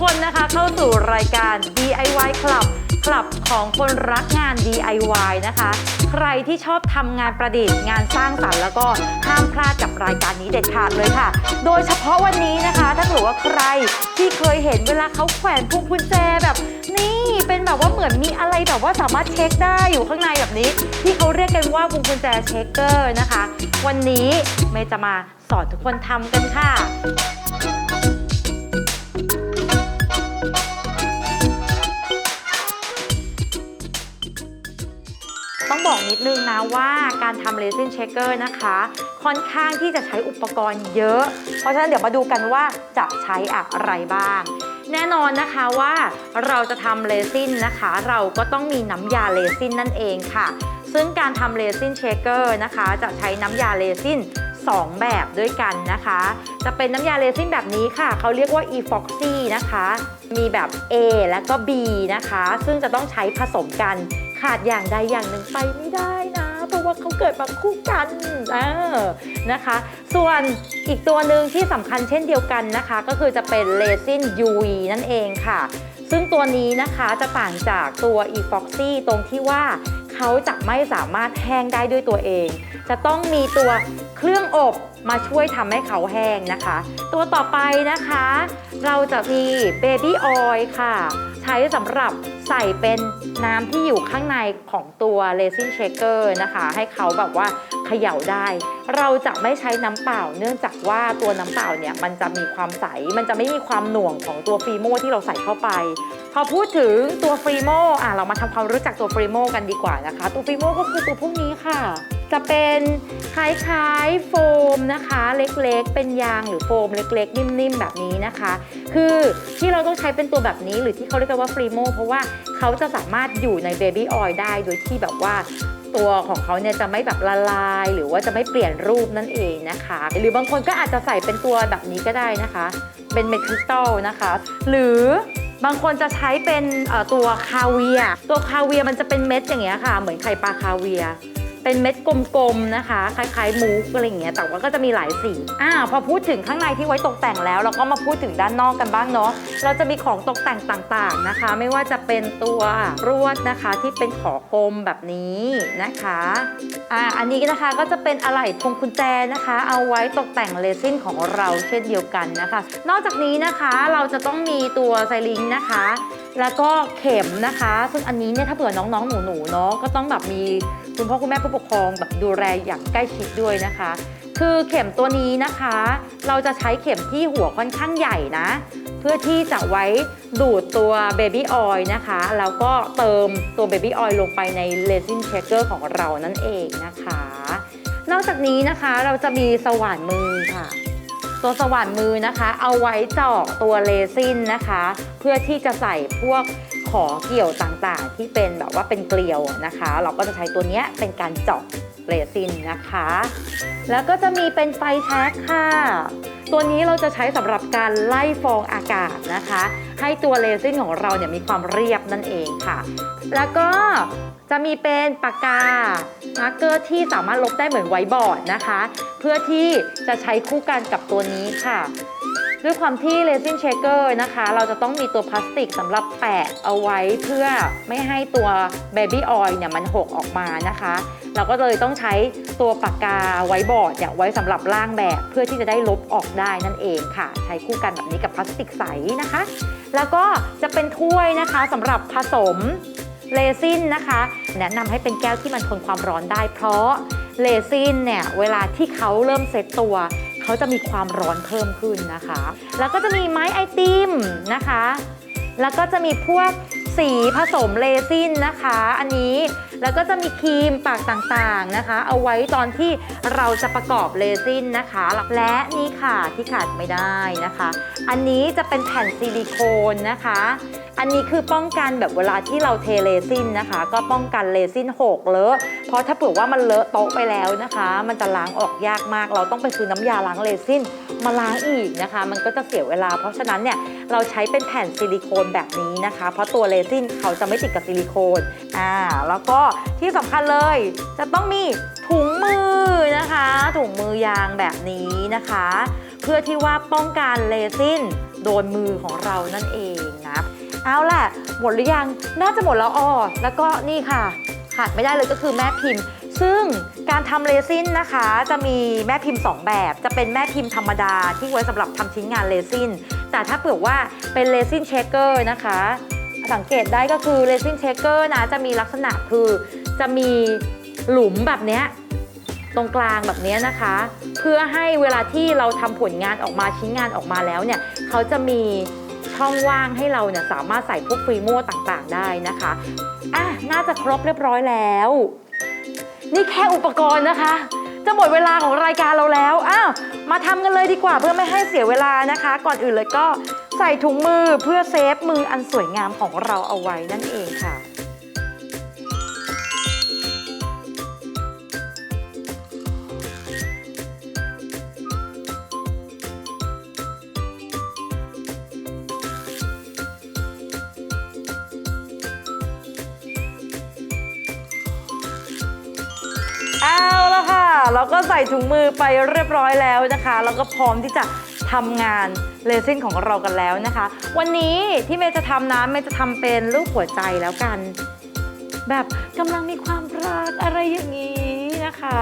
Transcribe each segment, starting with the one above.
คนนะคะเข้าสู่รายการ DIY Club คลับของคนรักงาน DIY นะคะ ใครที่ชอบทำงานประดิษฐ์งานสร้างสรรค์แล้วก็ห้ามพลาดกับรายการนี้เด็ดขาดเลยค่ะ โดยเฉพาะวันนี้นะคะ ถ้าเกิดว่าใครที่เคยเห็นเวลาเขาแขวนพวงกุญแจแบบนี่เป็นแบบว่าเหมือนมีอะไรแบบว่าสามารถเช็คได้อยู่ข้างในแบบนี้ ที่เขาเรียกกันว่าพวงกุญแจเช็คเกอร์นะคะ วันนี้เมย์จะมาสอนทุกคนทำกันค่ะ ต้องบอกนิดนึงนะว่าการทำ resin checker นะคะ ค่อนข้างที่จะใช้อุปกรณ์เยอะ เพราะฉะนั้นเดี๋ยวมาดูกันว่าจะใช้อะไรบ้าง แน่นอนนะคะว่าเราจะทำเรซินนะคะ เราก็ต้องมีน้ำยาเรซินนั่นเองค่ะ ซึ่งการทำเรซินเชคเกอร์นะคะ จะใช้น้ำยาเรซิน2 แบบด้วยกันนะคะ จะเป็นน้ำยาเรซินแบบนี้ค่ะ เขาเรียกว่า epoxy นะคะ มีแบบ A และก็ B นะคะ ซึ่งจะต้องใช้ผสมกัน ขาดอย่างใดอย่างหนึ่งไปไม่ได้นะ เพราะว่าเขาเกิดมาคู่กันเออนะคะ ส่วนอีกตัวหนึ่งที่สำคัญเช่นเดียวกันนะคะ ก็คือจะเป็นเรซิน UV นั่นเองค่ะ ซึ่งตัวนี้นะคะจะต่างจากตัว epoxy ตรงที่ว่าเขาจะไม่สามารถแห้งได้ด้วยตัวเอง จะต้องมีตัวเครื่องอบมาช่วยทำให้เขาแห้งนะคะ ตัวต่อไปนะคะ เราจะมี baby oil ค่ะ ใช้สำหรับใส่เป็นน้ำที่อยู่ข้างในของตัว resin shaker นะคะ ให้เขาแบบว่าเขย่าได้ เราจะไม่ใช้น้ำเปล่า เนื่องจากว่าตัวน้ำเปล่าเนี่ยมันจะมีความใส มันจะไม่มีความหน่วงของตัวฟรีโมที่เราใส่เข้าไป พอพูดถึงตัวฟรีโมอะเรามาทำความรู้จักตัวฟรีโมกันดีกว่านะคะ ตัวฟรีโมก็คือตัวพวกนี้ค่ะ จะเป็นคล้ายๆโฟมนะคะ เล็กๆ เป็นยางหรือโฟมเล็ก ๆ นิ่มๆ แบบนี้นะคะ คือที่เราต้องใช้เป็นตัวแบบนี้หรือที่เขาเรียกกันว่าฟรีโมเพราะว่าเขาจะสามารถอยู่ในเบบี้ออยล์ได้โดยที่แบบว่าตัวของเขาเนี่ยจะไม่แบบละลาย หรือว่าจะไม่เปลี่ยนรูปนั่นเองนะคะ หรือบางคนก็อาจจะใส่เป็นตัวแบบนี้ก็ได้นะคะ เป็นเม็ดคริสตัลนะคะ หรือบางคนจะใช้เป็นตัวคาเวีย ตัวคาเวียมันจะเป็นเม็ดอย่างเงี้ยค่ะ เหมือนไข่ปลาคาเวีย เป็นเม็ดกลมๆนะคะ คล้ายๆมูฟอะไรอย่างเงี้ยแต่ว่าก็จะมีหลายสีอ่าพอพูดถึงข้างในที่ไว้ตกแต่งแล้ว เราก็มาพูดถึงด้านนอกกันบ้างเนาะเราจะมีของตกแต่งต่างๆนะคะ ไม่ว่าจะเป็นตัวรวดนะคะที่เป็นขอกลมแบบนี้นะคะอ่าอันนี้นะคะก็จะเป็นอะไหล่พวงกุญแจนะคะ เอาไว้ตกแต่งเรซินของเราเช่นเดียวกันนะคะ นอกจากนี้นะคะเราจะต้องมีตัวไซลิงค์นะคะ แล้วก็เข็มนะคะ ซึ่งอันนี้เนี่ยถ้าเผื่อน้องๆหนูๆเนาะก็ต้องแบบมี คุณพ่อคุณแม่ผู้ปกครองแบบดูแลอย่างใกล้ชิดด้วยนะคะ คือเข็มตัวนี้นะคะ เราจะใช้เข็มที่หัวค่อนข้างใหญ่นะ เพื่อที่จะไว้ดูดตัวเบบี้ออยล์นะคะ แล้วก็เติมตัวเบบี้ออยล์ลงไปในเรซินเชคเกอร์ของเรานั่นเองนะคะ นอกจากนี้นะคะเราจะมีสว่านมือค่ะตัวสว่านมือนะคะ เอาไว้เจาะตัวเรซินนะคะ เพื่อที่จะใส่พวก ขอเกี่ยวต่างๆ ที่เป็นแบบว่าเป็นเกลียวนะคะ เราก็จะใช้ตัวเนี้ยเป็นการเจาะเรซินนะคะ แล้วก็จะมีเป็นไฟแช็กค่ะ ตัวนี้เราจะใช้สำหรับการไล่ฟองอากาศนะคะ ให้ตัวเรซินของเราเนี่ยมีความเรียบนั่นเองค่ะ แล้วก็ จะมีเป็นปากกามาร์กเกอร์ที่สามารถลบได้เหมือนไวบอร์ดนะคะ เพื่อที่จะใช้คู่กันกับตัวนี้ค่ะ ด้วยความที่เรซินเชคเกอร์นะคะ เราจะต้องมีตัวพลาสติกสำหรับแปะเอาไว้เพื่อไม่ให้ตัวเบบี้ออยล์เนี่ยมันหกออกมานะคะ เราก็เลยต้องใช้ตัวปากกาไวบอร์ดเนี่ยไว้สำหรับล่างแบบเพื่อที่จะได้ลบออกได้นั่นเองค่ะ ใช้คู่กันแบบนี้กับพลาสติกใสนะคะ แล้วก็จะเป็นถ้วยนะคะสำหรับผสม เลซินนะคะ แนะนำให้เป็นแก้วที่มันทนความร้อนได้ เพราะเลซินเนี่ยเวลาที่เขาเริ่มเซตตัว เขาจะมีความร้อนเพิ่มขึ้นนะคะ แล้วก็จะมีไม้ไอติมนะคะ แล้วก็จะมีพวกสีผสมเรซินนะคะ อันนี้แล้วก็จะมีครีมปากต่างๆนะคะ เอาไว้ตอนที่เราจะประกอบเรซินนะคะ และนี่ค่ะที่ขาดไม่ได้นะคะ อันนี้จะเป็นแผ่นซิลิโคนนะคะ อันนี้คือป้องกันแบบเวลาที่เราเทเรซินนะคะ ก็ป้องกันเรซินหกเลอะเพราะถ้าเผื่อว่ามันเลอะโต๊ะไปแล้วนะคะ มันจะล้างออกยากมาก เราต้องไปซื้อน้ำยาล้างเรซิน มาล้างอีกนะคะ มันก็จะเสียเวลา เพราะฉะนั้นเนี่ยเราใช้เป็นแผ่นซิลิโคนแบบนี้นะคะ เพราะตัวเรซินเขาจะไม่ติดกับซิลิโคนอ่าแล้วก็ที่สำคัญเลย จะต้องมีถุงมือนะคะ ถุงมือยางแบบนี้นะคะ เพื่อที่ว่าป้องกันเรซินโดนมือของเรานั่นเองนะเอาล่ะ หมดหรือยังน่าจะหมดแล้วอ้อแล้วก็นี่ค่ะขาดไม่ได้เลยก็คือแม่พิมพ์ ซึ่งการทำเรซินนะคะ จะมีแม่พิมพ์ 2 แบบ จะเป็นแม่พิมพ์ธรรมดาที่ไว้สำหรับทำชิ้นงานเรซินแต่ถ้าเผื่อว่าเป็นเรซินเชคเกอร์นะคะ สังเกตได้ก็คือเรซินเชคเกอร์นะจะมีลักษณะคือจะมีหลุมแบบเนี้ยตรงกลางแบบนี้นะคะ เพื่อให้เวลาที่เราทำผลงานออกมาชิ้นงานออกมาแล้วเนี่ยเขาจะมีช่องว่างให้เราเนี่ยสามารถใส่พวกฟรีโม่ต่างๆ ได้นะคะอะน่าจะครบเรียบร้อยแล้ว นี่แค่อุปกรณ์นะคะ จะหมดเวลาของรายการเราแล้ว อ้าว มาทำกันเลยดีกว่าเพื่อไม่ให้เสียเวลานะคะ ก่อนอื่นเลยก็ใส่ถุงมือเพื่อเซฟมืออันสวยงามของเราเอาไว้นั่นเองค่ะ ก็ใส่ถุงมือไปเรียบร้อยแล้วนะคะ แล้วก็พร้อมที่จะทำงานเลซินของเรากันแล้วนะคะ วันนี้ที่เมย์จะทำนะเมย์จะทำเป็นรูปหัวใจแล้วกัน แบบกำลังมีความรักอะไรอย่างนี้นะคะ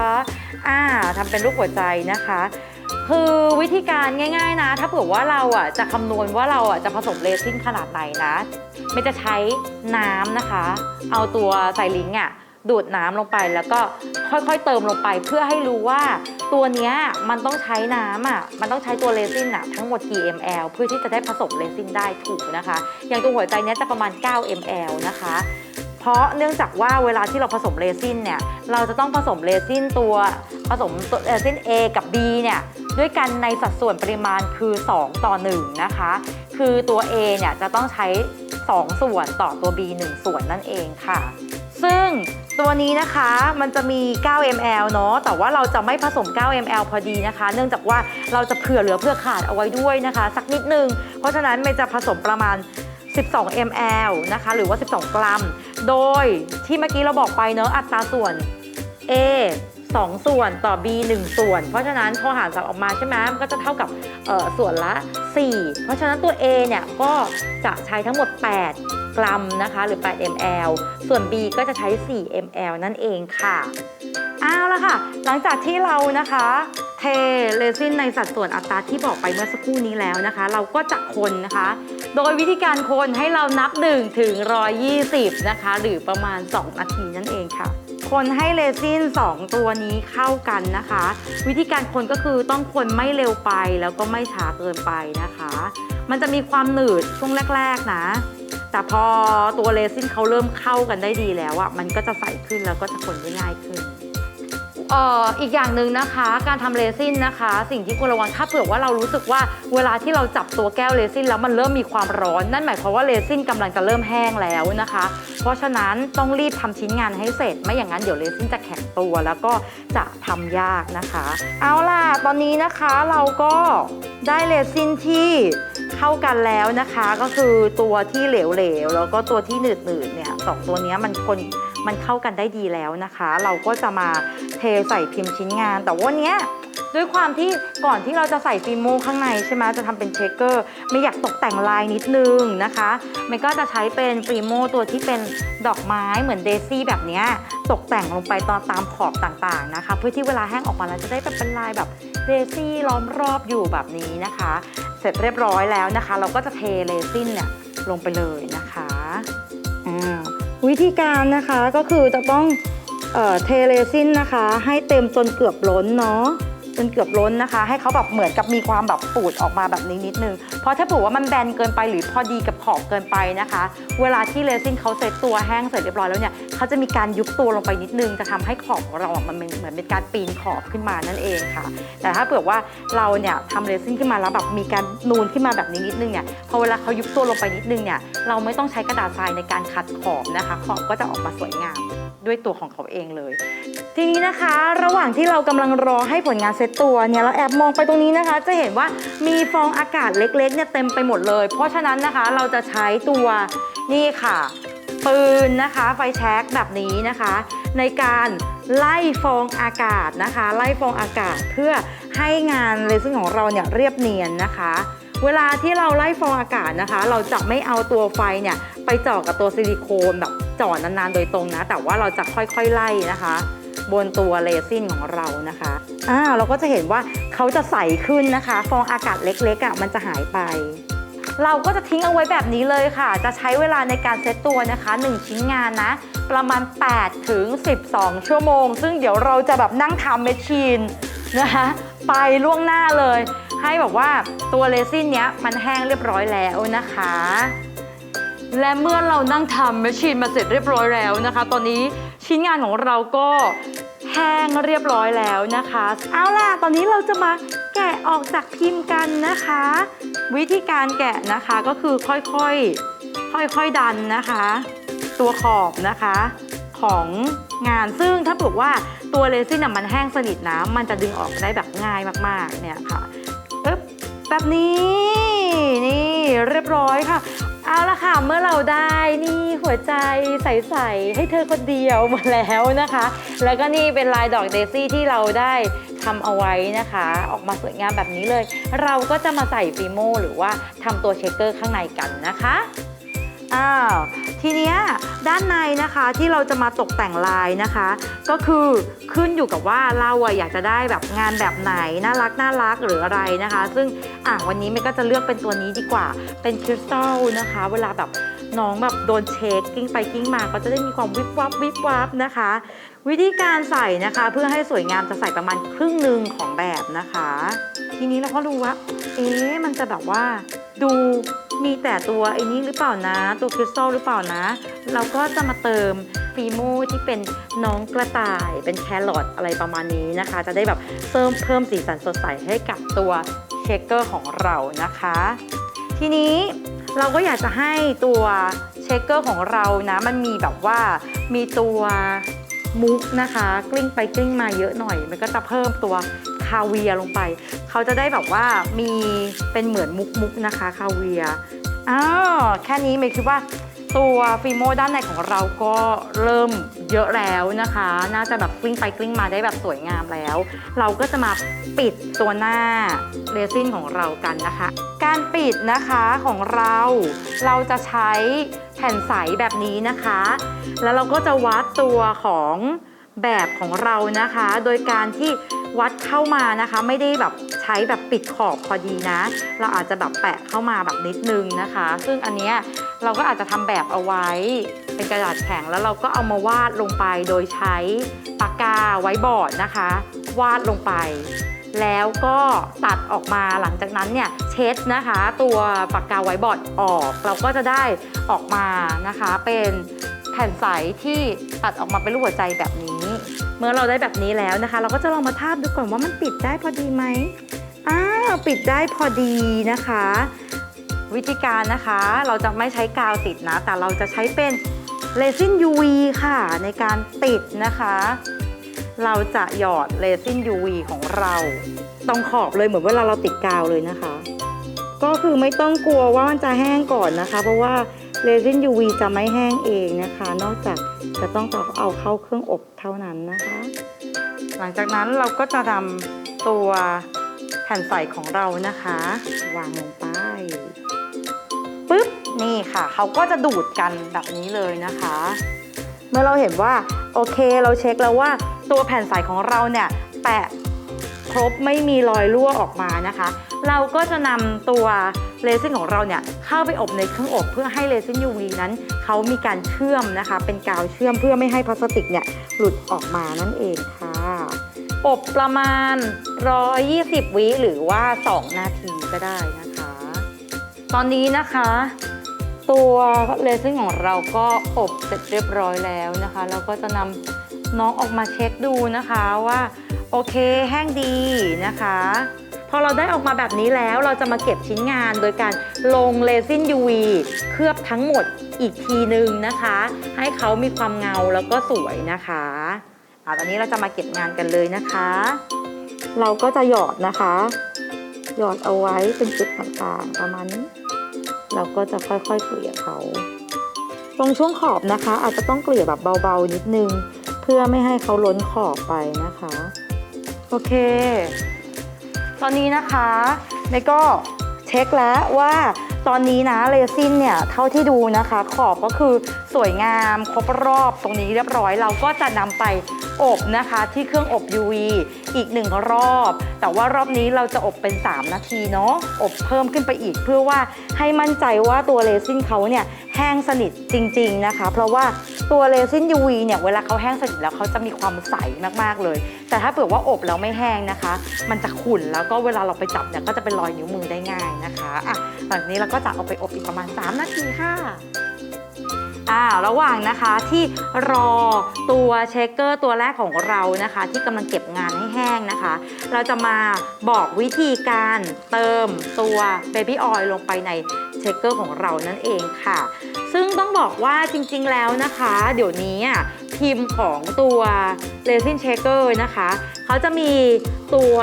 อ่าทำเป็นรูปหัวใจนะคะ คือวิธีการง่าย ๆนะ ถ้าเผื่อว่าเราอะจะคำนวณว่าเราอะจะผสมเรซินขนาดไหนนะไม่จะใช้น้ำนะคะ เอาตัวไซลิงก์อะ ดูดน้ำลงไปแล้วก็ค่อยๆเติมลงไป เพื่อให้รู้ว่าตัวเนี้ยมันต้องใช้น้ำอะมันต้องใช้ตัวเรซินอะทั้งหมดกี่ ml เพื่อที่จะได้ผสมเรซินได้ถูกนะคะ อย่างตัวหัวใจเนี้ยจะประมาณ 9 ml นะคะ เพราะเนื่องจากว่าเวลาที่เราผสมเรซินเนี่ยเราจะต้องผสมเรซินตัวผสมเรซิน A กับ B เนี่ยด้วยกันในสัดส่วนปริมาณคือ 2 ต่อ 1 นะคะ คือตัว A เนี่ยจะต้องใช้ 2 ส่วนต่อตัว B 1 ส่วนนั่นเองค่ะ ซึ่งตัวนี้นะคะมันจะมี 9 ml เนาะแต่ว่าเราจะไม่ผสม 9 ml พอดีนะคะ เนื่องจากว่าเราจะเผื่อเหลือเพื่อขาดเอาไว้ด้วยนะคะ สักนิดนึง เพราะฉะนั้นเมย์จะผสมประมาณ 12 ml นะคะ หรือว่า 12 กรัม โดยที่เมื่อกี้เราบอกไปเนอะอัตราส่วน A 2 ส่วนต่อ B 1 ส่วน เพราะฉะนั้นพอหารสับออกมาใช่ไหมมันก็จะเท่ากับส่วนละ 4 เพราะฉะนั้นตัว A เนี่ยก็จะใช้ทั้งหมด 8 กรัมนะคะ หรือ 8 ml ส่วน B ก็จะใช้ 4 ml นั่นเองค่ะเอาละค่ะ หลังจากที่เรานะคะเทเรซินในสัดส่วนอัตราที่บอกไปเมื่อสักครู่นี้แล้วนะคะ เราก็จะคนนะคะ โดยวิธีการคนให้เรานับ1ถึง120 นะคะ หรือประมาณ 2 นาทีนั่นเองค่ะ คนให้เรซิน2 ตัวนี้เข้ากันนะคะ วิธีการคนก็คือต้องคนไม่เร็วไปแล้วก็ไม่ช้าเกินไปนะคะ มันจะมีความหนืดช่วงแรก ๆนะ แต่พอตัวเรซินเขาเริ่มเข้ากันได้ดีแล้วอะมันก็จะใสขึ้นแล้วก็จะคนได้ง่ายขึ้น เอ่ออีกอย่างหนึ่งนะคะ การทำเรซินนะคะ สิ่งที่ควรระวังถ้าเผื่อว่าเรารู้สึกว่าเวลาที่เราจับตัวแก้วเรซินแล้วมันเริ่มมีความร้อน นั่นหมายความว่าเรซินกำลังจะเริ่มแห้งแล้วนะคะ เพราะฉะนั้นต้องรีบทำชิ้นงานให้เสร็จ ไม่อย่างนั้นเดี๋ยวเรซินจะแข็งตัวแล้วก็จะทำยากนะคะ เอาล่ะ ตอนนี้นะคะเราก็ได้เรซินที่เข้ากันแล้วนะคะ ก็คือตัวที่เหลวๆแล้วก็ตัวที่หนืดๆเนี่ยสองตัวเนี้ยมันคน มันเข้ากันได้ดีแล้วนะคะ เราก็จะมาเทใส่พิมพ์ชิ้นงาน แต่ว่าเนี้ด้วยความที่ก่อนที่เราจะใส่ฟิโมข้างในใช่ไหมจะทำเป็นเชคเกอร์ไม่อยากตกแต่งลายนิดนึงนะคะมันก็จะใช้เป็นฟิโมตัวที่เป็นดอกไม้เหมือนเดซี่แบบนี้ตกแต่งลงไปตอนตามขอบต่างๆนะคะ เพื่อที่เวลาแห้งออกมาแล้วจะได้เป็นลายแบบเดซี่ล้อมรอบอยู่แบบนี้นะคะ เสร็จเรียบร้อยแล้วนะคะ เราก็จะเทเรซินเนี่ยลงไปเลยนะคะอ่า วิธีการนะคะก็คือจะต้องเเทเรซินนะคะ ให้เต็มจนเกือบล้นเนาะ จนเกือบล้นนะคะ ให้เขาแบบเหมือนกับมีความแบบปูดออกมาแบบนี้นิดนึง เพราะถ้าผือว่ามันแบนเกินไปหรือพอดีกับขอบเกินไปนะคะ เวลาที่เรซินเขาเซตตัวแห้งเสร็จเรียบร้อยแล้วเนี่ยเขาจะมีการยุบตัวลงไปนิดนึงจะทำให้ขอบของเราอะมันเหมือนเป็นการปีนขอบขึ้นมานั่นเองค่ะ แต่ถ้าเผื่อว่าเราเนี่ยทำเรซินขึ้นมาแล้วแบบมีการนูนขึ้นมาแบบนี้นิดนึงเนี่ยพอเวลาเขายุบตัวลงไปนิดนึงเนี่ยเราไม่ต้องใช้กระดาษทรายในการขัดขอบนะคะ ขอบก็จะออกมาสวยงามด้วยตัวของเขาเองเลย ทีนี้นะคะ ระหว่างที่เรากำลังรอให้ผลงานเซตตัวเนี่ยเราแอบมองไปตรงนี้นะคะ จะเห็นว่ามีฟองอากาศเล็กๆเนี่ยเต็มไปหมดเลย เพราะฉะนั้นนะคะเราจะใช้ตัวนี่ค่ะปืนนะคะไฟแช็กแบบนี้นะคะ ในการไล่ฟองอากาศนะคะ ไล่ฟองอากาศเพื่อให้งานเรซิงของเราเนี่ยเรียบเนียนนะคะ เวลาที่เราไล่ฟองอากาศนะคะ เราจะไม่เอาตัวไฟเนี่ยไปเจาะกับตัวซิลิโคนแบบเจาะนานๆโดยตรงนะ แต่ว่าเราจะค่อยๆไล่นะคะ บนตัวเรซินของเรานะคะอ่าเราก็จะเห็นว่าเขาจะใสขึ้นนะคะ ฟองอากาศเล็กๆอะมันจะหายไป เราก็จะทิ้งเอาไว้แบบนี้เลยค่ะ จะใช้เวลาในการเซตตัวนะคะ 1 ชิ้นงานนะ ประมาณ 8 ถึง 12 ชั่วโมง ซึ่งเดี๋ยวเราจะแบบนั่งทำแมชชีนนะคะ ไปล่วงหน้าเลย ให้แบบว่าตัวเรซินเนี้ยมันแห้งเรียบร้อยแล้วนะคะ และเมื่อเรานั่งทำแมชชีนมาเสร็จเรียบร้อยแล้วนะคะ ตอนนี้ชิ้นงานของเราก็แห้งเรียบร้อยแล้วนะคะ เอาล่ะ ตอนนี้เราจะมาแกะออกจากพิมพ์กันนะคะ วิธีการแกะนะคะก็คือค่อยๆ ค่อยๆดันนะคะ ตัวขอบนะคะของงานซึ่งถ้าเกิดว่าตัวเรซินน่ะมันแห้งสนิทนะมันจะดึงออกได้แบบง่ายมากๆเนี่ยค่ะ ปึ๊บแบบนี้ นี่เรียบร้อยค่ะ เอาละค่ะเมื่อเราได้นี่หัวใจใสๆให้เธอคนเดียวมาแล้วนะคะ แล้วก็นี่เป็นลายดอกเดซี่ที่เราได้ทำเอาไว้นะคะ ออกมาสวยงามแบบนี้เลย เราก็จะมาใส่ฟิโมหรือว่าทำตัวเชคเกอร์ข้างในกันนะคะอ้าว ทีเนี้ยด้านในนะคะที่เราจะมาตกแต่งลายนะคะ ก็คือขึ้นอยู่กับว่าเราอะอยากจะได้แบบงานแบบไหนน่ารักน่ารักหรืออะไรนะคะ ซึ่งอะวันนี้เมย์ก็จะเลือกเป็นตัวนี้ดีกว่าเป็นคริสตัลนะคะ เวลาแบบน้องแบบโดนเช็คกิ้งไปกิ้งมาก็จะได้มีความวิบวับวิบวับนะคะ วิธีการใส่นะคะ เพื่อให้สวยงามจะใส่ประมาณครึ่งหนึ่งของแบบนะคะ ทีนี้เราก็รู้ว่า เอ๊ะมันจะแบบว่า ดูมีแต่ตัวไอ้นี้หรือเปล่านะ ตัวคริสตัลหรือเปล่านะ เราก็จะมาเติมฟีโมที่เป็นน้องกระต่าย เป็นแครอทอะไรประมาณนี้นะคะ จะได้แบบเพิ่มเพิ่มสีสันสดใสให้กับตัวเชคเกอร์ของเรานะคะ ทีนี้เราก็อยากจะให้ตัวเชคเกอร์ของเรานะ มันมีแบบว่ามีตัว มุกนะคะ กลิ้งไปกลิ้งมาเยอะหน่อย มันก็จะเพิ่มตัวคาเวียลงไป เขาจะได้แบบว่ามีเป็นเหมือนมุกมุกนะคะคาเวียอ้าวแค่นี้เมย์คิดว่า ตัวฟิโมด้านในของเราก็เริ่มเยอะแล้วนะคะ น่าจะแบบกลิ้งไปกลิ้งมาได้แบบสวยงามแล้ว เราก็จะมาปิดตัวหน้าเรซินของเรากันนะคะ การปิดนะคะของเราเราจะใช้แผ่นใสแบบนี้นะคะ แล้วเราก็จะวัดตัวของ แบบของเรานะคะ โดยการที่วัดเข้ามานะคะ ไม่ได้แบบใช้แบบปิดขอบพอดีนะ เราอาจจะแบบแปะเข้ามาแบบนิดนึงนะคะ ซึ่งอันเนี้ยเราก็อาจจะทำแบบเอาไว้เป็นกระดาษแข็งแล้วเราก็เอามาวาดลงไปโดยใช้ปากกาไว้บอร์ดนะคะ วาดลงไป แล้วก็ตัดออกมาหลังจากนั้นเนี่ยเช็ดนะคะ ตัวปากกาไว้บอร์ดออก เราก็จะได้ออกมานะคะเป็น แผ่นใสที่ตัดออกมาเป็นรูปหัวใจแบบนี้ เมื่อเราได้แบบนี้แล้วนะคะ เราก็จะลองมาทาบดูก่อนว่ามันปิดได้พอดีไหมอ้าวปิดได้พอดีนะคะ วิธีการนะคะเราจะไม่ใช้กาวติดนะ แต่เราจะใช้เป็นเรซิน UV ค่ะ ในการติดนะคะ เราจะหยอดเรซิน UV ของเรา ตรงขอบเลยเหมือนเวลาเราติดกาวเลยนะคะ ก็คือไม่ต้องกลัวว่ามันจะแห้งก่อนนะคะ เพราะว่า เรซิน UV จะไม่แห้งเองนะคะ นอกจากจะต้องเอาเข้าเครื่องอบเท่านั้นนะคะ หลังจากนั้นเราก็จะนำตัวแผ่นใสของเรานะคะ วางลงไปปึ๊บนี่ค่ะ เขาก็จะดูดกันแบบนี้เลยนะคะ เมื่อเราเห็นว่าโอเคเราเช็คแล้วว่าตัวแผ่นใสของเราเนี่ยแปะ รบไม่มีรอยรั่วออกมานะคะ เราก็จะนำตัวเรซินของเราเนี่ยเข้าไปอบในเครื่องอบเพื่อให้เรซิน UV นั้นเขามีการเชื่อมนะคะ เป็นกาวเชื่อมเพื่อไม่ให้พลาสติกเนี่ยหลุดออกมานั่นเองค่ะ อบประมาณ 120 วิหรือว่า 2 นาทีก็ได้นะคะ ตอนนี้นะคะ ตัวเรซินของเราก็อบเสร็จเรียบร้อยแล้วนะคะ เราก็จะนำน้องออกมาเช็คดูนะคะว่า โอเคแห้งดีนะคะ พอเราได้ออกมาแบบนี้แล้วเราจะมาเก็บชิ้นงานโดยการลงเรซิน UV เคลือบทั้งหมดอีกทีหนึ่งนะคะ ให้เขามีความเงาแล้วก็สวยนะคะอะตอนนี้เราจะมาเก็บงานกันเลยนะคะ เราก็จะหยอดนะคะ หยอดเอาไว้เป็นจุดต่างๆประมาณนี้เราก็จะค่อยๆเกลี่ยเขา ตรงช่วงขอบนะคะ อาจจะต้องเกลี่ยแบบเบาๆนิดนึง เพื่อไม่ให้เขาล้นขอบไปนะคะ โอเค ตอนนี้นะคะเมย์ก็เช็คแล้วว่า ตอนนี้นะเรซินเนี่ยเท่าที่ดูนะคะ ขอบก็คือสวยงามครบรอบตรงนี้เรียบร้อย เราก็จะนำไปอบนะคะที่เครื่องอบ UV อีกหนึ่งรอบ แต่ว่ารอบนี้เราจะอบเป็น 3 นาทีเนาะอบเพิ่มขึ้นไปอีกเพื่อว่าให้มั่นใจว่าตัวเรซินเขาเนี่ยแห้งสนิทจริง ๆนะคะ เพราะว่าตัวเรซิน UV เนี่ยเวลาเขาแห้งสนิทแล้วเขาจะมีความใสมากๆเลย แต่ถ้าเผื่อว่าอบแล้วไม่แห้งนะคะ มันจะขุ่นแล้วก็เวลาเราไปจับเนี่ยก็จะเป็นรอยนิ้วมือได้ง่ายนะคะอะ หลังจากนี้เราก็จะเอาไปอบอีกประมาณ 3 นาทีค่ะอ่าระหว่างนะคะที่รอตัวเชคเกอร์ตัวแรกของเรานะคะ ที่กำลังเก็บงานให้แห้งนะคะ เราจะมาบอกวิธีการเติมตัวเบบี้ออยล์ลงไปใน เชคเกอร์ของเรานั่นเองค่ะ ซึ่งต้องบอกว่าจริงๆแล้วนะคะ เดี๋ยวนี้อะพิมพ์ของตัวเรซินเชคเกอร์นะคะเขาจะมีตัว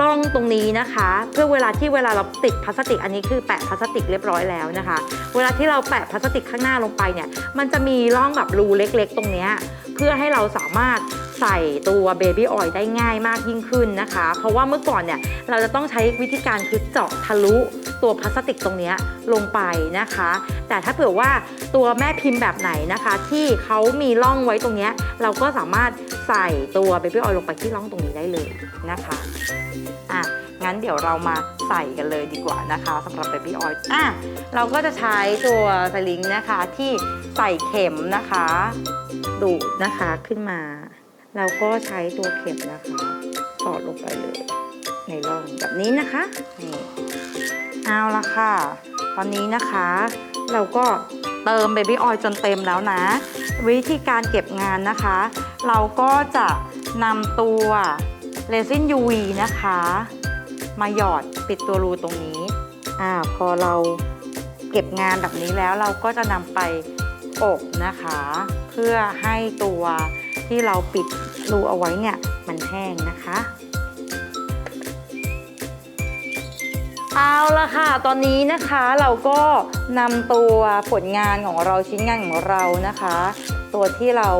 ร่องตรงนี้นะคะ เพื่อเวลาที่เวลาเราติดพลาสติกอันนี้คือแปะพลาสติกเรียบร้อยแล้วนะคะ เวลาที่เราแปะพลาสติกข้างหน้าลงไปเนี่ยมันจะมีร่องแบบรูเล็ก ๆ ตรงนี้เพื่อให้เราสามารถ ใส่ตัวเบบี้ออยล์ได้ง่ายมากยิ่งขึ้นนะคะ เพราะว่าเมื่อก่อนเนี่ยเราจะต้องใช้วิธีการคือเจาะทะลุตัวพลาสติกตรงเนี้ยลงไปนะคะ แต่ถ้าเผื่อว่าตัวแม่พิมพ์แบบไหนนะคะ ที่เขามีร่องไว้ตรงเนี้ยเราก็สามารถใส่ตัวเบบี้ออยล์ลงไปที่ร่องตรงนี้ได้เลยนะคะอะงั้นเดี๋ยวเรามาใส่กันเลยดีกว่านะคะสำหรับเบบี้ออยล์อะเราก็จะใช้ตัวสลิงนะคะที่ใส่เข็มนะคะดูดนะคะขึ้นมา เราก็ใช้ตัวเข็มนะคะ สอดลงไปเลย ในร่องแบบนี้นะคะนี่เอาละค่ะ ตอนนี้นะคะ เราก็เติมเบบี้ออยล์จนเต็มแล้วนะ วิธีการเก็บงานนะคะ เราก็จะนำตัวเรซิน UV นะคะ มาหยอดปิดตัวรูตรงนี้อ่าพอเราเก็บงานแบบนี้แล้วเราก็จะนำไปอบนะคะ เพื่อให้ตัว ที่เราปิดรูเอาไว้เนี่ยมันแห้งนะคะ เอาละค่ะ ตอนนี้นะคะเราก็นำตัวผลงานของเราชิ้นงานของเรานะคะ ตัวที่เรา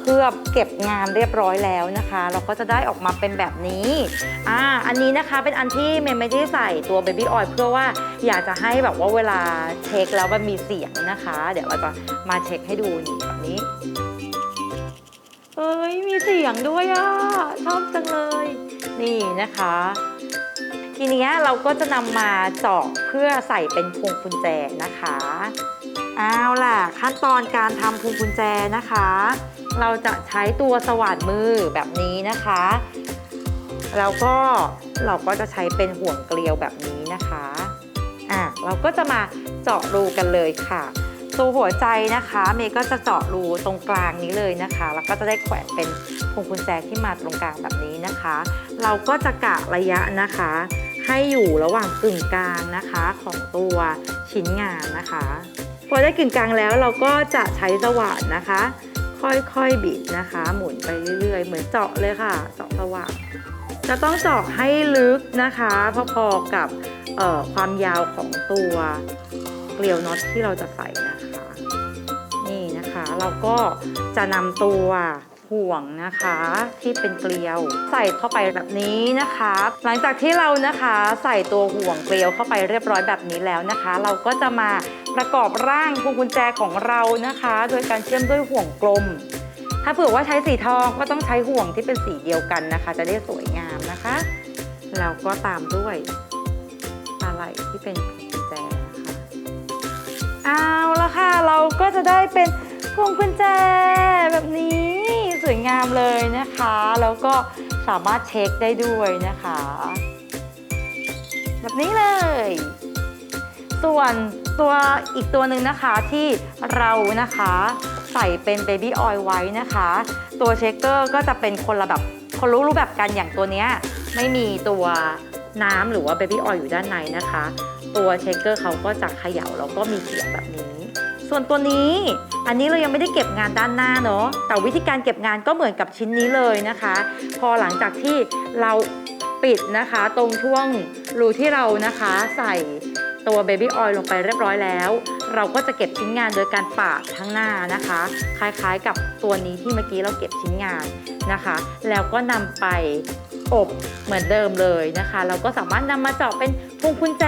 เคลือบเก็บงานเรียบร้อยแล้วนะคะ เราก็จะได้ออกมาเป็นแบบนี้อ่าอันนี้นะคะเป็นอันที่เมย์ไม่ได้ใส่ตัวเบบี้ออยล์เพื่อว่าอยากจะให้แบบว่าเวลาเช็คแล้วมันมีเสียงนะคะ เดี๋ยวเราจะมาเช็คให้ดูนี่แบบนี้ เอ้ยมีเสียงด้วยอะชอบจังเลย นี่นะคะ ทีนี้เราก็จะนำมาเจาะเพื่อใส่เป็นพวงกุญแจนะคะเอาล่ะ ขั้นตอนการทำพวงกุญแจนะคะ เราจะใช้ตัวสว่านมือแบบนี้นะคะแล้วก็เราก็จะใช้เป็นห่วงเกลียวแบบนี้นะคะอะเราก็จะมาเจาะรูกันเลยค่ะ ตัวหัวใจนะคะ เมย์ก็จะเจาะรูตรงกลางนี้เลยนะคะ แล้วก็จะได้แขวนเป็นพวงกุญแจที่มาตรงกลางแบบนี้นะคะ เราก็จะกะระยะนะคะ ให้อยู่ระหว่างกึ่งกลางนะคะของตัวชิ้นงานนะคะ พอได้กึ่งกลางแล้วเราก็จะใช้สว่านนะคะ ค่อยๆบิดนะคะ หมุนไปเรื่อยๆ เหมือนเจาะเลยค่ะ เจาะสว่านจะต้องเจาะให้ลึกนะคะ พอๆกับความยาวของตัว เกลียวน็อตที่เราจะใส่นะคะ นี่นะคะเราก็จะนำตัวห่วงนะคะที่เป็นเกลียว ใส่เข้าไปแบบนี้นะคะ หลังจากที่เรานะคะใส่ตัวห่วงเกลียวเข้าไปเรียบร้อยแบบนี้แล้วนะคะ เราก็จะมาประกอบร่างพวงกุญแจของเรานะคะ โดยการเชื่อมด้วยห่วงกลม ถ้าเผื่อว่าใช้สีทองก็ต้องใช้ห่วงที่เป็นสีเดียวกันนะคะ จะได้สวยงามนะคะ แล้วก็ตามด้วยอะไรที่เป็น เอาละค่ะ เราก็จะได้เป็นพวงกุญแจแบบนี้สวยงามเลยนะคะ แล้วก็สามารถเช็คได้ด้วยนะคะ แบบนี้เลย ส่วนตัวอีกตัวหนึ่งนะคะที่เรานะคะใส่เป็นเบบี้ออยล์ไว้นะคะ ตัวเชคเกอร์ก็จะเป็นคนละแบบคนรู้รูปแบบกันอย่างตัวเนี้ยไม่มีตัวน้ำหรือว่าเบบี้ออยล์อยู่ด้านในนะคะ ตัวเชคเกอร์เขาก็จะเขย่าแล้วก็มีเสียงแบบนี้ ส่วนตัวนี้อันนี้เรายังไม่ได้เก็บงานด้านหน้าเนาะแต่วิธีการเก็บงานก็เหมือนกับชิ้นนี้เลยนะคะ พอหลังจากที่เราปิดนะคะตรงช่วงรูที่เรานะคะใส่ตัวเบบี้ออยล์ลงไปเรียบร้อยแล้ว เราก็จะเก็บชิ้นงานโดยการปาดทั้งหน้านะคะ คล้ายๆกับตัวนี้ที่เมื่อกี้เราเก็บชิ้นงานนะคะ แล้วก็นำไปอบเหมือนเดิมเลยนะคะ เราก็สามารถนำมาเจาะเป็น วงกุญแจ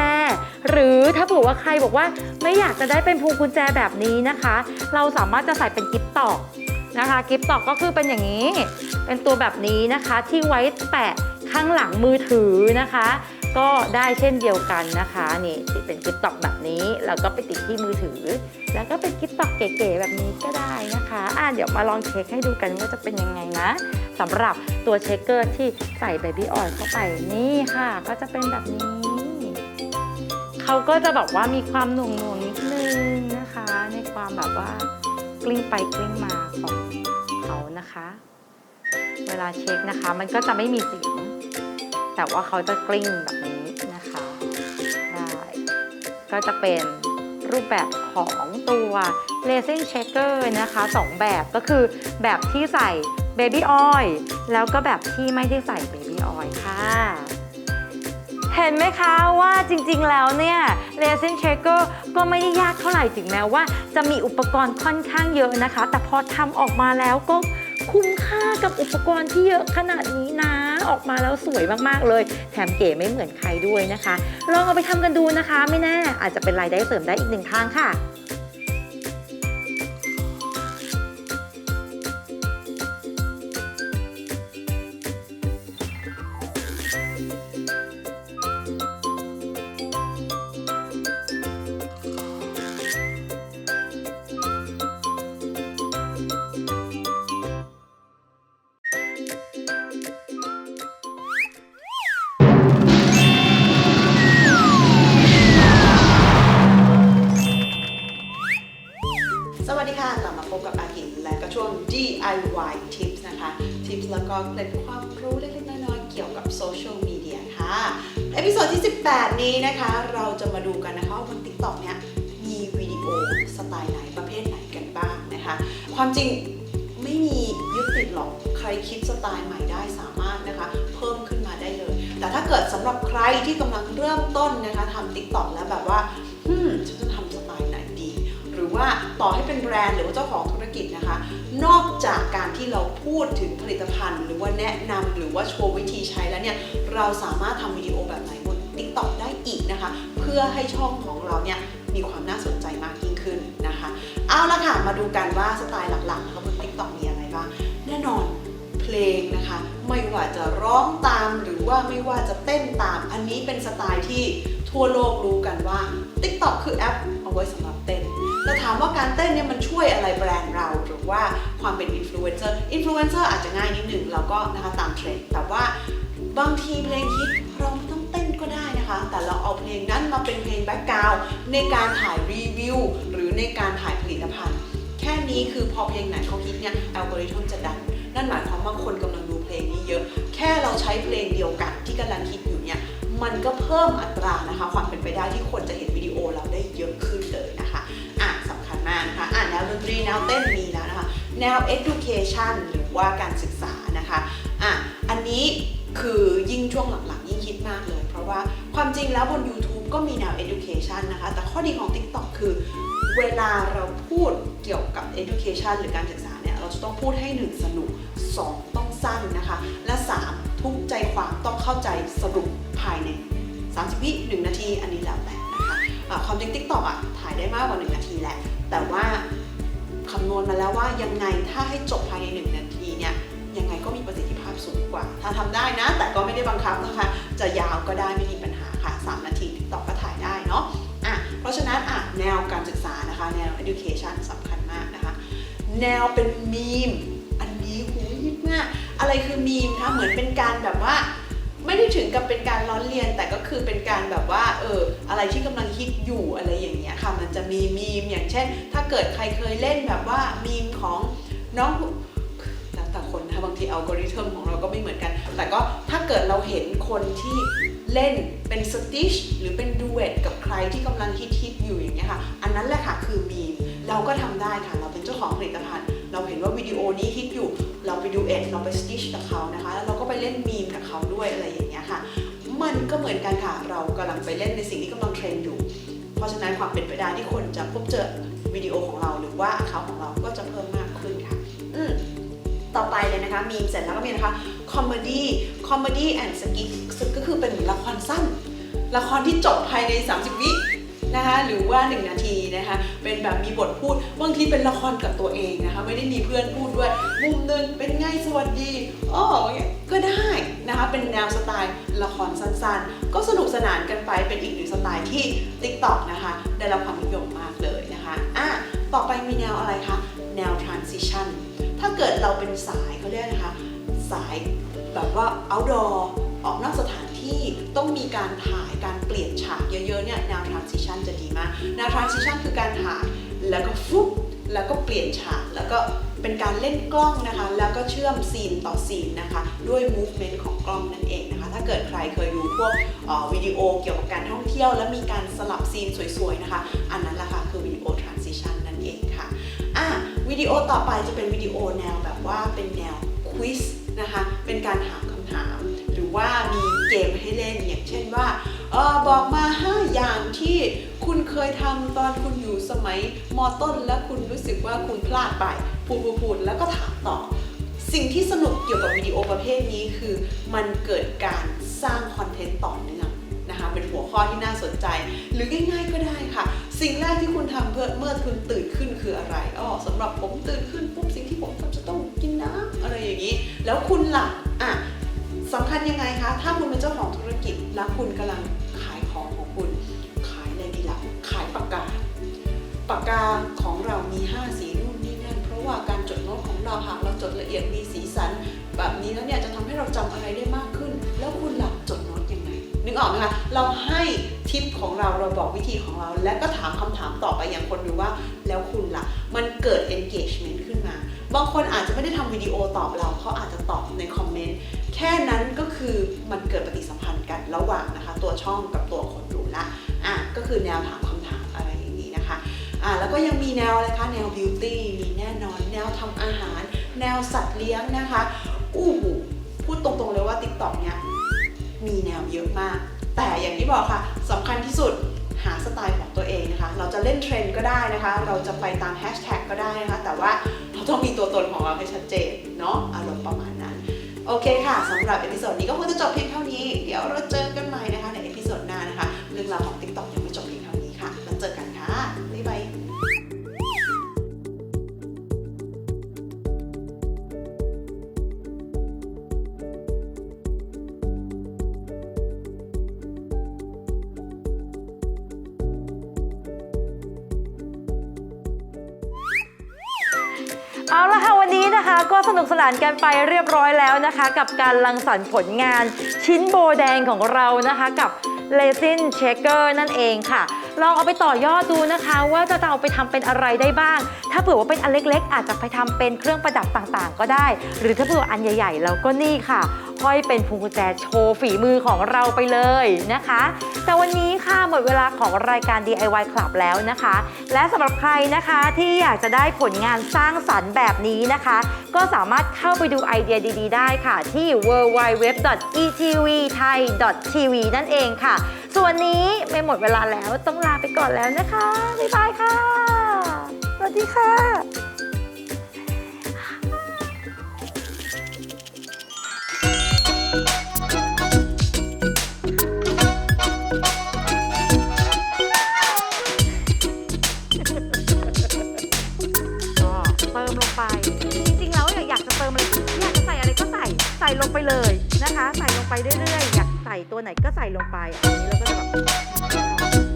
หรือถ้าเผื่อว่าใครบอกว่าไม่อยากจะได้เป็นพวงกุญแจแบบนี้นะคะ เราสามารถจะใส่เป็นกิฟต์ตอกนะคะกิฟต์ตอกก็คือเป็นอย่างนี้ เป็นตัวแบบนี้นะคะที่ไว้แปะข้างหลังมือถือนะคะ ก็ได้เช่นเดียวกันนะคะนี่ติดเป็นกิฟต์ตอกแบบนี้ แล้วก็ไปติดที่มือถือ แล้วก็เป็นกิฟต์ตอกเก๋ๆแบบนี้ก็ได้นะคะอะเดี๋ยวมาลองเช็คให้ดูกันว่าจะเป็นยังไงนะสำหรับตัวเชคเกอร์ที่ใส่เบบี้ออยเข้าไปนี่ค่ะ ก็จะเป็นแบบนี้ เขาก็จะแบบว่ามีความหน่งหน่งนิดนึงนะคะ ในความแบบว่ากลิ้งไปกลิ้งมาของเขานะคะ เวลาเช็คนะคะ มันก็จะไม่มีเสียง แต่ว่าเขาจะกลิ้งแบบนี้นะคะได้ก็จะเป็นรูปแบบของตัว Racing Shaker นะคะสองแบบก็คือแบบที่ใส่ Baby Oil แล้วก็แบบที่ไม่ได้ใส่ Baby Oil ค่ะ เห็นไหมคะว่าจริงๆ แล้วเนี่ยเลเซนเชเกอร์ก็ไม่ได้ยากเท่าไหร่ถึงแม้ว่า จะมีอุปกรณ์ค่อนข้างเยอะนะคะ แต่พอทำออกมาแล้วก็คุ้มค่ากับอุปกรณ์ที่เยอะขนาดนี้นะ ออกมาแล้วสวยมากๆเลย แถมเก๋ไม่เหมือนใครด้วยนะคะ ลองเอาไปทำกันดูนะคะ ไม่แน่อาจจะเป็นรายได้เสริมได้อีกหนึ่งทางค่ะ นี้นะคะเราจะมาดูกันนะคะว่าบน TikTok เนี่ยมีวิดีโอสไตล์ไหนประเภทไหนกันบ้างนะคะ ความจริงไม่มียึดติดหรอกใครคิดสไตล์ใหม่ได้สามารถนะคะ เพิ่มขึ้นมาได้เลย แต่ถ้าเกิดสำหรับใครที่กำลังเริ่มต้นนะคะทำ TikTok แล้วแบบว่าอืมฉันจะทำสไตล์ไหนดี หรือว่าต่อให้เป็นแบรนด์หรือว่าเจ้าของธุรกิจนะคะ นอกจากการที่เราพูดถึงผลิตภัณฑ์ หรือว่าแนะนำหรือว่าโชว์วิธีใช้แล้วเนี่ยเราสามารถทำวิดีโอแบบไหน อีกนะคะ เพื่อให้ช่องของเราเนี่ยมีความน่าสนใจมากยิ่งขึ้นนะคะ เอาละค่ะ มาดูกันว่าสไตล์หลักๆนะคะบน TikTok มีอะไรบ้างแน่นอนเพลงนะคะ ไม่ว่าจะร้องตามหรือว่าไม่ว่าจะเต้นตาม อันนี้เป็นสไตล์ที่ทั่วโลกรู้กันว่า TikTok คือแอปเอาไว้สำหรับเต้นแต่ถามว่าการเต้นเนี่ยมันช่วยอะไรแบรนด์เรา หรือว่าความเป็นอินฟลูเอนเซอร์อินฟลูเอนเซอร์อาจจะง่ายนิดหนึ่งเราก็นะคะตามเทรนด์แต่ว่าบางทีเพลงฮิตเราไม่ต้อง นะคะ แต่เราเอาเพลงนั้นมาเป็นเพลงแบ็กกราวด์ในการถ่ายรีวิวหรือในการถ่ายผลิตภัณฑ์ แค่นี้คือพอเพลงไหนเขาฮิตเนี่ยอัลกอริทึมจะดัน นั่นหมายความว่าคนกำลังดูเพลงนี้เยอะ แค่เราใช้เพลงเดียวกันที่กำลังฮิตอยู่เนี่ยมันก็เพิ่มอัตรานะคะ ความเป็นไปได้ที่คนจะเห็นวิดีโอเราได้เยอะขึ้นเลยนะคะอะสำคัญมากนะคะอะแนวดนตรีแนวเต้นมีแล้วนะคะ แนว education หรือว่าการศึกษานะคะอะอันนี้คือยิ่งช่วงหลังๆ ยิ่งคิดมากเลย เพราะว่า ความจริงแล้วบน YouTube ก็มีแนว education นะคะ แต่ข้อดีของ TikTok คือ เวลาเราพูดเกี่ยวกับ education หรือการศึกษาเนี่ย เราจะต้องพูดให้ 1 สนุก 2 ต้องสั้นนะคะ และ 3 ทุกใจความต้องเข้าใจสรุปภายใน 30 วิ1นาทีอันนี้แล้วแต่นะคะอ่าความจริง TikTok อะถ่ายได้มากกว่า 1 นาทีแหละ แต่ว่าคำนวณมาแล้วว่ายังไงถ้าให้จบภายใน 1 นาทีเนี่ยยังไงก็มีประสิทธิภาพสูงกว่า ถ้าทำได้นะ แต่ก็ไม่ได้บังคับนะคะ จะยาวก็ได้ไม่มีปัญหา 3 นาที TikTok ก็ถ่ายได้เนาะอะเพราะฉะนั้นอะแนวการศึกษานะคะ แนว education สำคัญมากนะคะ แนวเป็นมีม อันนี้หูยิบมากอะไรคือมีมคะเหมือนเป็นการแบบว่าไม่ได้ถึงกับเป็นการล้อเลียนแต่ก็คือเป็นการแบบว่าเอออะไรที่กำลังฮิตอยู่อะไรอย่างเงี้ยค่ะมันจะมีมีมอย่างเช่น ถ้าเกิดใครเคยเล่นแบบว่ามีมของน้อง คนนะบางทีอัลกอริทึมของเราก็ไม่เหมือนกัน แต่ก็ถ้าเกิดเราเห็นคนที่เล่นเป็นสติชหรือเป็นดูเอทกับใครที่กำลังฮิตฮิตๆอยู่อย่างเงี้ยค่ะอันนั้นแหละค่ะคือมีมเราก็ทำได้ค่ะเราเป็นเจ้าของผลิตภัณฑ์ เราเห็นว่าวิดีโอนี้ฮิตอยู่ เราไปดูเอ็ดเราไปสติชกับเขานะคะแล้วเราก็ไปเล่นมีมกับเขาด้วยอะไรอย่างเงี้ยค่ะมันก็เหมือนกันค่ะ เรากำลังไปเล่นในสิ่งที่กำลังเทรนด์อยู่ เพราะฉะนั้นความเป็นไปได้ที่คนจะพบเจอวิดีโอของเราหรือว่าเขาของเราก็จะเพิ่มมากขึ้นค่ะอืม ต่อไปเลยนะคะ มีเสร็จแล้วก็มีนะคะคอมเมดี้คอมเมดี้แอนด์สกิทก็คือเป็นละครสั้น ละครที่จบภายใน 30 วินะคะหรือว่า 1 นาทีนะคะเป็นแบบมีบทพูดบางทีเป็นละครกับตัวเองนะคะไม่ได้มีเพื่อนพูดด้วยมุมหนึ่งเป็นไงสวัสดีอ๋ออย่างเงี้ยก็ได้นะคะเป็นแนวสไตล์ละครสั้นๆ ก็สนุกสนานกันไปเป็นอีกหนึ่งสไตล์ที่ TikTok นะคะได้รับความนิยมมากเลยนะคะอะต่อไปมีแนวอะไรคะแนว transition เราเป็นสายเขาเรียกนะคะ สายแบบว่า outdoor ออกนอกสถานที่ต้องมีการถ่ายการเปลี่ยนฉากเยอะๆเนี่ยแนว transition จะดีมากแนว transition คือการถ่ายแล้วก็ฟุบแล้วก็เปลี่ยนฉากแล้วก็เป็นการเล่นกล้องนะคะ แล้วก็เชื่อมซีนต่อซีนนะคะ ด้วย movement ของกล้องนั่นเองนะคะ ถ้าเกิดใครเคยดูพวกออวิดีโอเกี่ยวกับการท่องเที่ยว แล้วมีการสลับซีนสวยๆนะคะ อันนั้นแหละค่ะคือวิดีโอ ดีโอต่อไปจะเป็นวิดีโอแนวแบบว่าเป็นแนวควิสนะคะ เป็นการถามคำถาม หรือว่ามีเกมให้เล่นอย่างเช่นว่าเออบอกมา 5 อย่างที่คุณเคยทำตอนคุณอยู่สมัยมต้น แล้วคุณรู้สึกว่าคุณพลาดไปพูดพูดพูดแล้วก็ถามต่อ สิ่งที่สนุกเกี่ยวกับวิดีโอประเภทนี้คือ มันเกิดการสร้างคอนเทนต์ต่อเนื่อง นะคะ เป็นหัวข้อที่น่าสนใจ หรือง่ายๆก็ได้ค่ะ สิ่งแรกที่คุณทำเพื่อเมื่อคุณตื่นขึ้นคืออะไรอ๋อสำหรับผมตื่นขึ้นปุ๊บสิ่งที่ผมทำจะต้องกินน้ำอะไรอย่างนี้ แล้วคุณล่ะอะสำคัญยังไงคะ ถ้าคุณเป็นเจ้าของธุรกิจแล้วคุณกำลังขายของของคุณ ขายอะไรดีล่ะขายปากกาปากกาของเรามี 5 สีนู่นนี่นั่นเพราะว่าการจดโน้ตของเราหากเราจดละเอียดมีสีสัน แบบนี้แล้วเนี่ยจะทำให้เราจำอะไรได้มากขึ้น แล้วคุณหลับจดโน้ต นึกออกไหมคะเราให้ทิปของเราเราบอกวิธีของเรา และก็ถามคำถามต่อไปอย่างคนดูว่า แล้วคุณล่ะ มันเกิด engagement ขึ้นมา บางคนอาจจะไม่ได้ทำวิดีโอตอบเราเขาอาจจะตอบในคอมเมนต์แค่นั้นก็คือมันเกิดปฏิสัมพันธ์กันระหว่างนะคะ ตัวช่องกับตัวคนดูละอะก็คือแนวถามคำถามอะไรอย่างนี้นะคะอ่าแล้วก็ยังมีแนวอะไรคะแนวบิวตี้มีแน่นอน แนวทำอาหาร แนวสัตว์เลี้ยงนะคะอู้หูพูดตรงๆเลยว่า TikTok เนี่ย มีแนวเยอะมาก แต่อย่างที่บอกค่ะสำคัญที่สุดหาสไตล์ของตัวเองนะคะ เราจะเล่นเทรนด์ก็ได้นะคะ เราจะไปตามแฮชแท็กก็ได้นะคะ แต่ว่าเราต้องมีตัวตนของเราให้ชัดเจนเนาะอารมณ์ประมาณนั้น โอเคค่ะสำหรับเอพิโซดนี้ก็คงจะจบเพียงเท่านี้ เดี๋ยวเราเจอกันใหม่นะคะในเอพิโซดหน้านะคะ เรื่องราวของ ก็สนุกสนานกันไปเรียบร้อยแล้วนะคะ กับการลังสรรค์ผลงานชิ้นโบแดงของเรานะคะกับเลซินเชคเกอร์นั่นเองค่ะ ลองเอาไปต่อยอดดูนะคะ ว่าจะเอาไปทำเป็นอะไรได้บ้าง ถ้าเผื่อว่าเป็นอันเล็ก ๆ อาจจะไปทำเป็นเครื่องประดับต่างๆ ก็ได้ หรือถ้าเผื่ออันใหญ่ๆเราก็นี่ค่ะ ห้อยเป็นพวงกุญแจโชว์ฝีมือของเราไปเลยนะคะ แต่วันนี้ค่ะหมดเวลาของรายการ DIY Club แล้วนะคะ และสำหรับใครนะคะที่อยากจะได้ผลงานสร้างสรรค์แบบนี้นะคะ ก็สามารถเข้าไปดูไอเดียดีๆ ได้ค่ะ ที่ www.etvthai.tv นั่นเองค่ะ ส่วนนี้ไม่หมดเวลาแล้วต้องลาไปก่อนแล้วนะคะ บ๊ายบายค่ะ สวัสดีค่ะ ใส่ลงไปเลยนะคะ ใส่ลงไปเรื่อยๆอยากใส่ตัวไหนก็ใส่ลงไปอันนี้เราก็จะแบบ